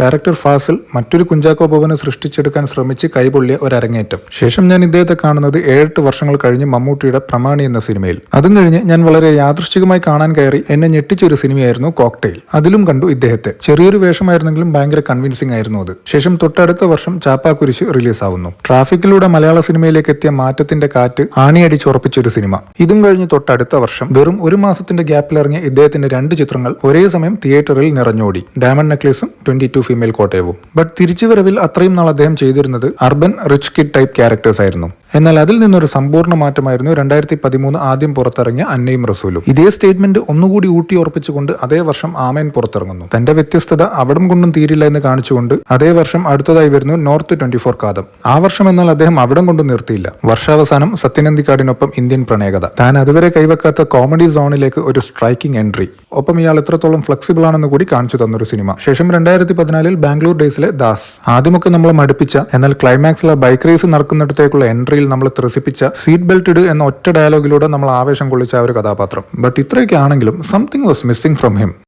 Director Fazil മറ്റൊരു കുഞ്ചാക്കോ ഭവന് സൃഷ്ടിച്ചെടുക്കാൻ ശ്രമിച്ച് കൈപൊള്ളിയ ഒരു അരങ്ങേറ്റം ശേഷം ഞാൻ ഇദ്ദേഹത്തെ കാണുന്നത് ഏഴെട്ട് വർഷങ്ങൾ കഴിഞ്ഞ് മമ്മൂട്ടിയുടെ പ്രമാണി എന്ന സിനിമയിൽ. അതും കഴിഞ്ഞ് ഞാൻ വളരെ യാദൃശ്ചികമായി കാണാൻ കയറി എന്നെ ഞെട്ടിച്ചൊരു സിനിമയായിരുന്നു കോക്ടെയിൽ. അതിലും കണ്ടു ഇദ്ദേഹത്തെ. ചെറിയൊരു വേഷമായിരുന്നെങ്കിലും ഭയങ്കര കൺവിൻസിംഗ് ആയിരുന്നു അത്. ശേഷം തൊട്ടടുത്ത വർഷം ചാപ്പാക്കുരിശ് റിലീസാവുന്നു. ട്രാഫിക്കിലൂടെ മലയാള സിനിമയിലേക്ക് എത്തിയ മാറ്റത്തിന്റെ കാറ്റ് ആണിയടിച്ചുറപ്പിച്ച ഒരു സിനിമ. ഇതും കഴിഞ്ഞ് തൊട്ടടുത്ത വർഷം വെറും ഒരു മാസത്തിന്റെ ഗ്യാപ്പിലിറങ്ങിയ ഇദ്ദേഹത്തിന്റെ രണ്ട് ചിത്രങ്ങൾ ഒരേ സമയം തിയേറ്ററിൽ നിറഞ്ഞോടി. ഡയമണ്ട് നെക്ലേസും ട്വന്റി ടു ഫീമെയിൽ കോട്ടയവും. ബട്ട് തിരിച്ചുവരവിൽ അത്രയും നാൾ അദ്ദേഹം ചെയ്തിരുന്നത് urban rich kid type characters ആയിരുന്നു. എന്നാൽ അതിൽ നിന്നൊരു സമ്പൂർണ മാറ്റമായിരുന്നു രണ്ടായിരത്തി പതിമൂന്ന് ആദ്യം പുറത്തിറങ്ങിയ അന്നയും റസൂലും. ഇതേ സ്റ്റേറ്റ്മെന്റ് ഒന്നുകൂടി ഊട്ടി ഉറപ്പിച്ചുകൊണ്ട് അതേ വർഷം ആമേൻ പുറത്തിറങ്ങുന്നു. തന്റെ വ്യത്യസ്തത അവിടം കൊണ്ടും തീരില്ല എന്ന് കാണിച്ചുകൊണ്ട് അതേ വർഷം അടുത്തതായി വരുന്നു നോർത്ത് ട്വന്റി ഫോർ കാതം. ആ വർഷം എന്നാൽ അദ്ദേഹം അവിടം കൊണ്ട് നിർത്തിയില്ല. വർഷാവസാനം സത്യനന്ദിക്കാടിനൊപ്പം ഇന്ത്യൻ പ്രണയകഥ താൻ അതുവരെ കൈവെക്കാത്ത കോമഡി സോണിലേക്ക് ഒരു സ്ട്രൈക്കിംഗ് എൻട്രി. ഒപ്പം ഇയാൾ എത്രത്തോളം ഫ്ലെക്സിബിൾ ആണെന്ന് കൂടി കാണിച്ചു തന്നൊരു സിനിമ. ശേഷം രണ്ടായിരത്തി പതിനാലിൽ ബാംഗ്ലൂർ ഡേയ്സിലെ ദാസ്. ആദ്യമൊക്കെ നമ്മളെ മടുപ്പിച്ച എന്നാൽ ക്ലൈമാക്സിലെ ബൈക്ക് റേസ് നടക്കുന്നിടത്തേക്കുള്ള എൻട്രിയിൽ നമ്മൾ ത്രസിപ്പിച്ച സീറ്റ് ബെൽറ്റ് ഇട് എന്ന ഒറ്റ ഡയലോഗിലൂടെ നമ്മൾ ആവേശം കൊള്ളിച്ച ഒരു കഥാപാത്രം. ബട്ട് ഇത്രയൊക്കെ ആണെങ്കിലും something was missing from him